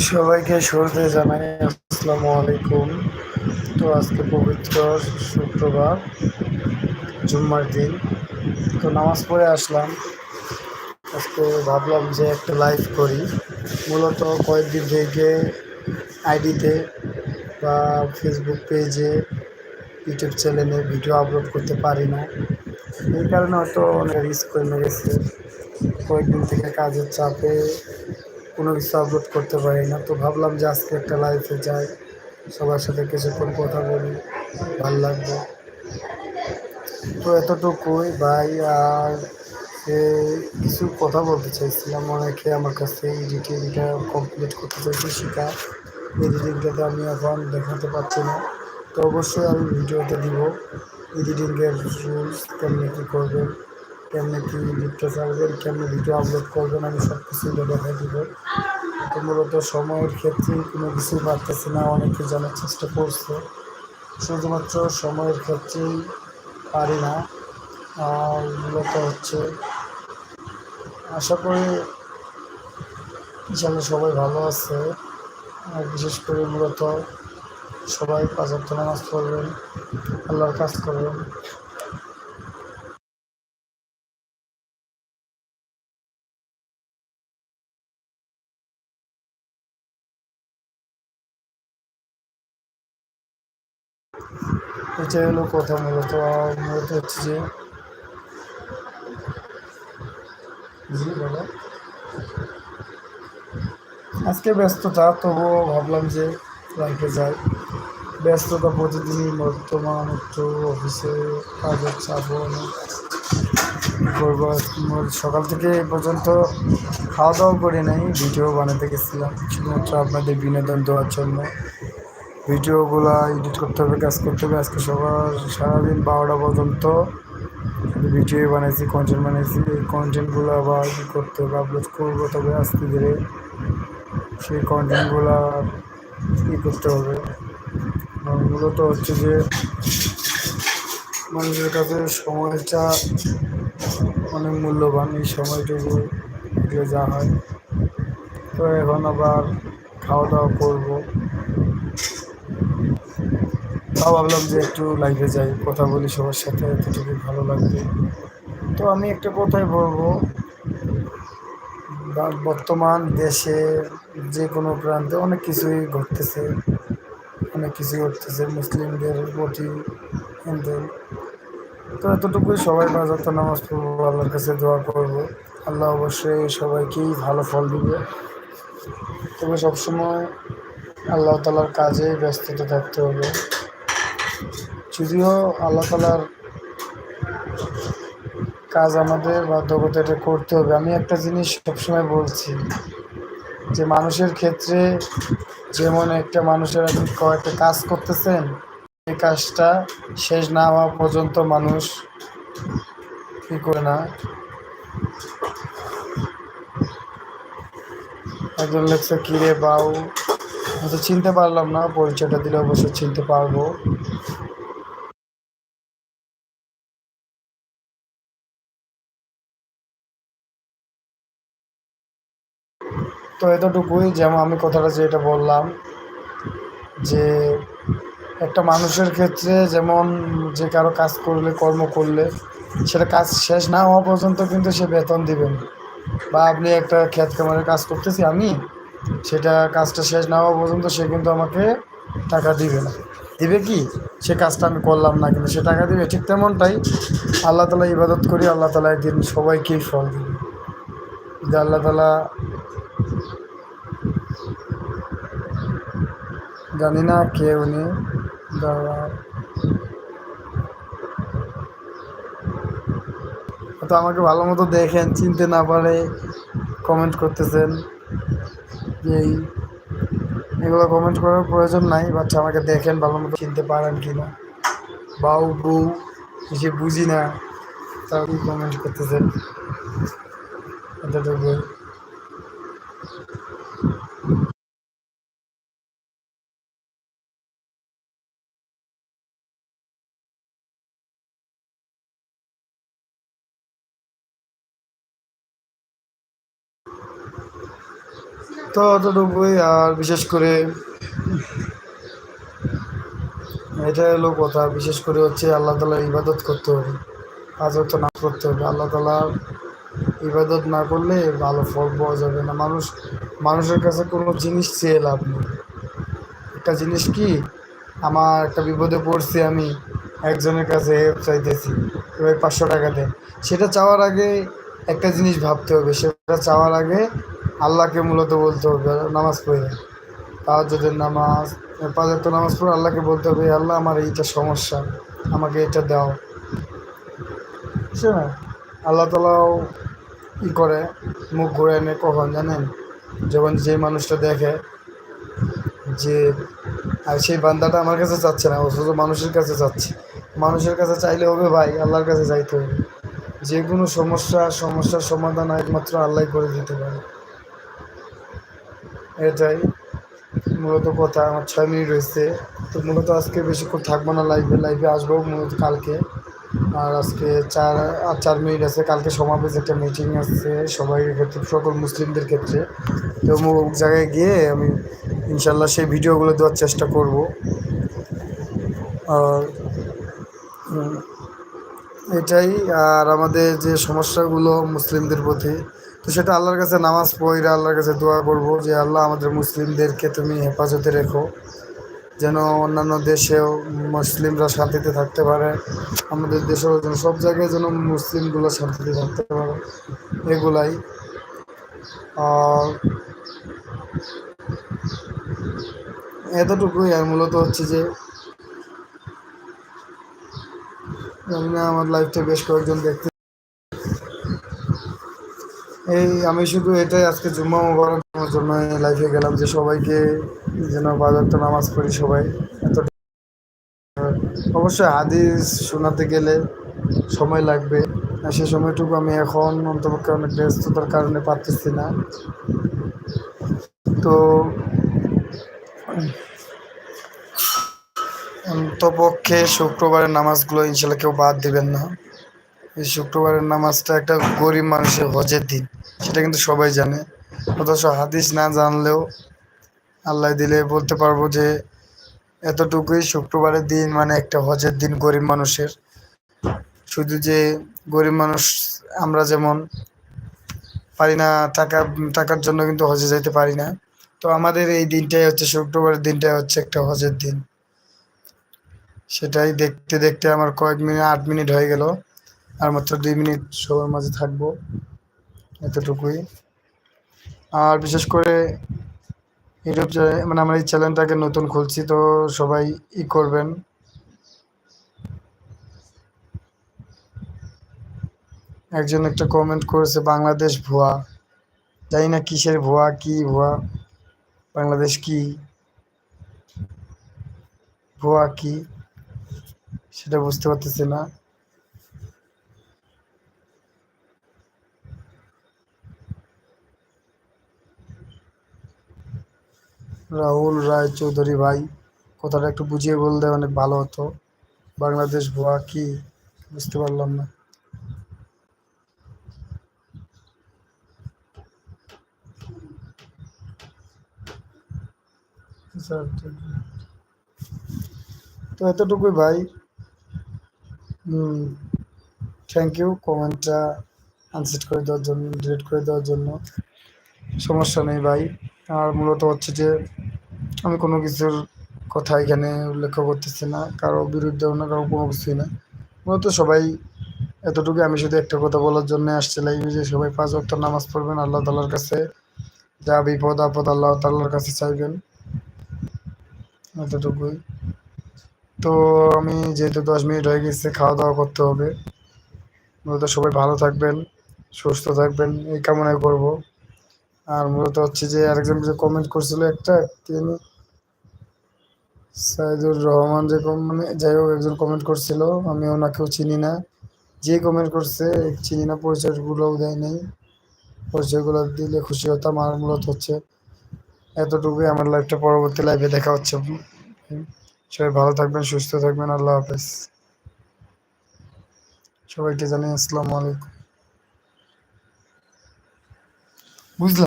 সবাইকে শুরুতে জানাই আসসালামু আলাইকুম। তো আজকে পবিত্র শুক্রবার, জুম্মার দিন। তো নামাজ পড়ে আসলাম। আজকে ভাবলাম যে একটা লাইভ করি। মূলত কয়েকদিন থেকে আইডিতে বা ফেসবুক পেজে ইউটিউব চ্যানেলে ভিডিও আপলোড করতে পারি না। এই কারণে হয়তো অনেক রিস্ক করে গেছে কয়েকদিন থেকে কাজের চাপে কোনো কিছু আপলোড করতে পারি না। তো ভাবলাম যে আজকে একটা লাইফে যাই। সবার সাথে কিছুক্ষণ কথা বলি। ভালো লাগবে। তো এতটুকুই ভাই, আর কিছু কথা বলতে চাইছিলাম। অনেকে আমার কাছ এডিটিংটা কমপ্লিট করতে চাইছি, শেখা। এডিটিংটাতে আমি এখন দেখাতে পারছি না। তো অবশ্যই আমি ভিডিওতে দিব। এডিটিংয়ের রুলস কেমনি কী করবেন? কেমনি কী লিখতে চাইবেন কেমনি ভিডিও আপলোড করবেন, আমি সব কিছু দেখাই দিব। তো মূলত সময়ের ক্ষেত্রে কোনো কিছুই পারতেছি না অনেকে জানার চেষ্টা করছে। শুধুমাত্র সময়ের ক্ষেত্রেই পারি না মূলত হচ্ছে আশা করি যেন সবাই ভালো আছে। আর বিশেষ করে মূলত সবাই পাঁচাত্ত নামাজ পড়বেন, আল্লাহর কাজ করবেন। এটাই হলো কথা মূলত। মূলত হচ্ছে যে আজকে ব্যস্ততা, তবুও ভাবলাম যে লাইফে যাই। ব্যস্ততা প্রতিদিনই বর্তমান একটু অফিসে কাজের চাপ করব? সকাল থেকে এ পর্যন্ত খাওয়া দাওয়া করে নাই ভিডিও বানাতে গেছিলাম। শুধুমাত্র আপনাদের বিনোদন দেওয়ার জন্য। ভিডিওগুলো এডিট করতে হবে, কাজ করতে হবে। আজকে সবার সারাদিন বারোটা পর্যন্ত ভিডিও বানাইছি কন্টেন্ট বানাইছি। এই কন্টেন্টগুলো আবার কী করতে হবে আপলোড করব তবে আস্তে ধীরে সেই কন্টেন্টগুলো কী করতে হবে। মূলত হচ্ছে যে মানুষের কাছে সময়টা অনেক মূল্যবান, এই সময়টুকু যা হয়। তো এখন আবার খাওয়া দাওয়া করব। তাও ভাবলাম যে একটু লাইভে যাই, কথা বলি সবার সাথে এতটুকু ভালো লাগবে। তো আমি একটা কথাই বলব বর্তমান দেশে যে কোনো প্রান্তে অনেক কিছুই ঘটতেছে, অনেক কিছুই ঘটতেছে মুসলিমদের প্রতি, হিন্দু। তো এতটুকুই সবাই বাজার নামাজ পড়ব, আল্লাহর কাছে দোয়া করব। আল্লাহ অবশ্যই সবাইকেই ভালো ফল দিবে। তবে সবসময় আল্লাহ তালার কাজে ব্যস্ততা থাকতে হবে। যদিও আল্লাহ তালার কাজ আমাদের বাধ্যকতা এটা করতে হবে। আমি একটা জিনিস সবসময় বলছি যে মানুষের ক্ষেত্রে যেমন একটা মানুষের আপনি কয়েকটা কাজ করতেছেন, এই কাজটা শেষ না হওয়া পর্যন্ত মানুষ কী করে না? একজন লেখছে, কিরে বাউ? চিনতে পারলাম না, পরিচয়টা দিলে অবশ্যই চিনতে পারব। তো এতটুকুই যেমন আমি কথাটা যেটা বললাম, যে একটা মানুষের ক্ষেত্রে যেমন যে কারও কাজ করলে, কর্ম করলে, সেটা কাজ শেষ না হওয়া পর্যন্ত কিন্তু সে বেতন দিবেন বা আপনি একটা ক্ষেত খামারের কাজ করতেছি আমি, সেটা কাজটা শেষ না হওয়া পর্যন্ত সে কিন্তু আমাকে টাকা দিবে না। দিবে কি? সে কাজটা আমি করলাম না কিন্তু সে টাকা দিবে, ঠিক তেমনটাই আল্লাহ তালা ইবাদত করি, আল্লাহ তালা একদিন সবাইকেই ফল দিবে। যদি আল্লাহ তালা জানি না কে উনি তো আমাকে ভালো মতো দেখেন, চিনতে না পারে কমেন্ট করতেছেন। এই, এগুলো কমেন্ট করার প্রয়োজন নাই বাচ্চা আমাকে দেখেন, ভালো মতো চিনতে পারেন কি না বাউ, বউ কিছু বুঝি না তাও কমেন্ট করতেছেন? এতটুকু তো অতটুকুই আর বিশেষ করে এটা হলো কথা। বিশেষ করে হচ্ছে আল্লাহ তালার ইবাদত করতে হবে কাজ তো না করতে হবে। আল্লাহ তালার ইবাদত না করলে ভালো ফল পাওয়া যাবে না। মানুষ, মানুষের কাছে কোনো জিনিস চেয়ে লাভ নেই। একটা জিনিস কি, আমার একটা বিপদে পড়ছি আমি, একজনের কাছে হেল্প চাইতেছি এবার পাঁচশো টাকা দেন সেটা চাওয়ার আগে একটা জিনিস ভাবতে হবে। সেটা চাওয়ার আগে আল্লাহকে মূলত বলতে হবে, নামাজ পড়ে। যদি নামাজ পাঁচ নামাজ পড়ে আল্লাহকে বলতে হবে আল্লাহ, আমার এইটা সমস্যা, আমাকে এটা দাও। না আল্লাহ তালাও ই করে, মুখ ঘুরে এনে কখন জানেন? যখন যে মানুষটা দেখে যে, আর সেই বান্দাটা আমার কাছে চাচ্ছে না, অথচ মানুষের কাছে চাচ্ছে। মানুষের কাছে চাইলে হবে ভাই, আল্লাহর কাছে যাইতে হবে। যে কোনো সমস্যা, সমস্যার সমাধান একমাত্র আল্লাহ করে দিতে পারে। এটাই মূলত কথা, আমার ছয় মিনিট রয়েছে তো মূলত আজকে বেশিক্ষণ থাকব না লাইভে লাইভে আসব মূলত কালকে। আর আজকে চার, আর চার মিনিট আছে, কালকে সমাবেশ একটা মিটিং আছে সবাই ক্ষেত্রে সকল মুসলিমদের ক্ষেত্রে। তো অমুক জায়গায় গিয়ে আমি ইনশাল্লাহ সেই ভিডিওগুলো দেওয়ার চেষ্টা করব। আর এটাই, আর আমাদের যে সমস্যাগুলো মুসলিমদের প্রতি তো সেটা আল্লাহর কাছে নামাজ পড়ে আল্লাহর কাছে দোয়া করব যে আল্লাহ আমাদের মুসলিমদেরকে তুমি হেফাজতে রেখো, যেন অন্যান্য দেশেও মুসলিমরা শান্তিতে থাকতে পারে, আমাদের দেশেও যেন সব জায়গায় যেন মুসলিমগুলো শান্তিতে থাকতে পারে, এগুলাই। এতটুকুই আর মূলত হচ্ছে যে আমার লাইফটা বেশ কয়েকজন দেখতে এই, আমি শুধু এটাই আজকে জুম্মা মোবারক জন্য লাইফে গেলাম যে সবাইকে যেন বাজারটা নামাজ পড়ি সবাই। এত অবশ্যই হাদিস শোনাতে গেলে সময় লাগবে। সে সময়টুকু আমি এখন অন্তপক্ষে অনেক ব্যস্ততার কারণে পারতেছি না। তো অন্তপক্ষে শুক্রবারের নামাজগুলো ইনশাল্লাহ কেউ বাদ দিবেন না। শুক্রবারের নামাজটা একটা গরিব মানুষের হজের দিন, সেটা কিন্তু সবাই জানে। অথচ হাদিস না জানলেও আল্লাহ দিলে বলতে পারব যে, এতটুকুই শুক্রবারের দিন মানে একটা হজের দিন গরিব মানুষের। শুধু যে গরিব মানুষ আমরা যেমন পারি না টাকা টাকার জন্য কিন্তু হজে যাইতে পারি না। তো আমাদের এই দিনটাই হচ্ছে, শুক্রবারের দিনটাই হচ্ছে একটা হজের দিন। সেটাই দেখতে দেখতে আমার কয়েক মিনিট, আট মিনিট হয়ে গেল। আর মাত্র দুই মিনিট সবার মাঝে থাকব, এতটুকুই। আর বিশেষ করে ইউটিউব মানে আমার এই চ্যানেলটাকে নতুন খুলছি, তো সবাই ই করবেন। একজন একটা কমেন্ট করেছে, বাংলাদেশ ভুয়া। জানি না কিসের ভুয়া, কি ভুয়া, বাংলাদেশ কি? ভুয়া কি? সেটা বুঝতে পারতেছি না। রাহুল রায় চৌধুরী ভাই। কথাটা একটু বুঝিয়ে বললে অনেক ভালো হতো। বাংলাদেশ ভুয়া কি? বুঝতে পারলাম না। তো এতটুকুই ভাই। থ্যাংক ইউ কমেন্টটা আনসেট করে দেওয়ার জন্য ডিলিট করে দেওয়ার জন্য। সমস্যা নেই ভাই। আর মূলত হচ্ছে যে আমি কোনো কিছুর কথা এখানে উল্লেখ করতেছি না, কারও বিরুদ্ধে না কারও কোনো কিছুই না। মূলত সবাই এতটুকু, আমি শুধু একটা কথা বলার জন্য আসছে লাইভে যে সবাই পাঁচ ওয়াক্ত নামাজ পড়বেন, আল্লাহ তালার কাছে যা বিপদ আপদ আল্লাহ তাল্লার কাছে চাইবেন। এতটুকুই। তো আমি যেহেতু দশ মিনিট হয়ে গেছে, খাওয়া দাওয়া করতে হবে। মূলত সবাই ভালো থাকবেন, সুস্থ থাকবেন, এই কামনাই করব। আর মূলত হচ্ছে যে আরেকজন যে কমেন্ট করছিল একটা, তিনি সাইদুর রহমান যে মানে যাই হোক একজন কমেন্ট করছিল, আমি ওনাকেও চিনি না। যে কমেন্ট করছে, চিনি না, পরিচয়গুলোও দেয় নেই। পরিচয়গুলো দিলে খুশি হতাম, আর মূলত হচ্ছে এতটুকুই আমার লাইফটা পরবর্তী লাইফে দেখা হচ্ছে। সবাই ভালো থাকবেন, সুস্থ থাকবেন, আল্লাহ হাফেজ। সবাইকে জানাই আসসালামু আলাইকুম। বুঝলাম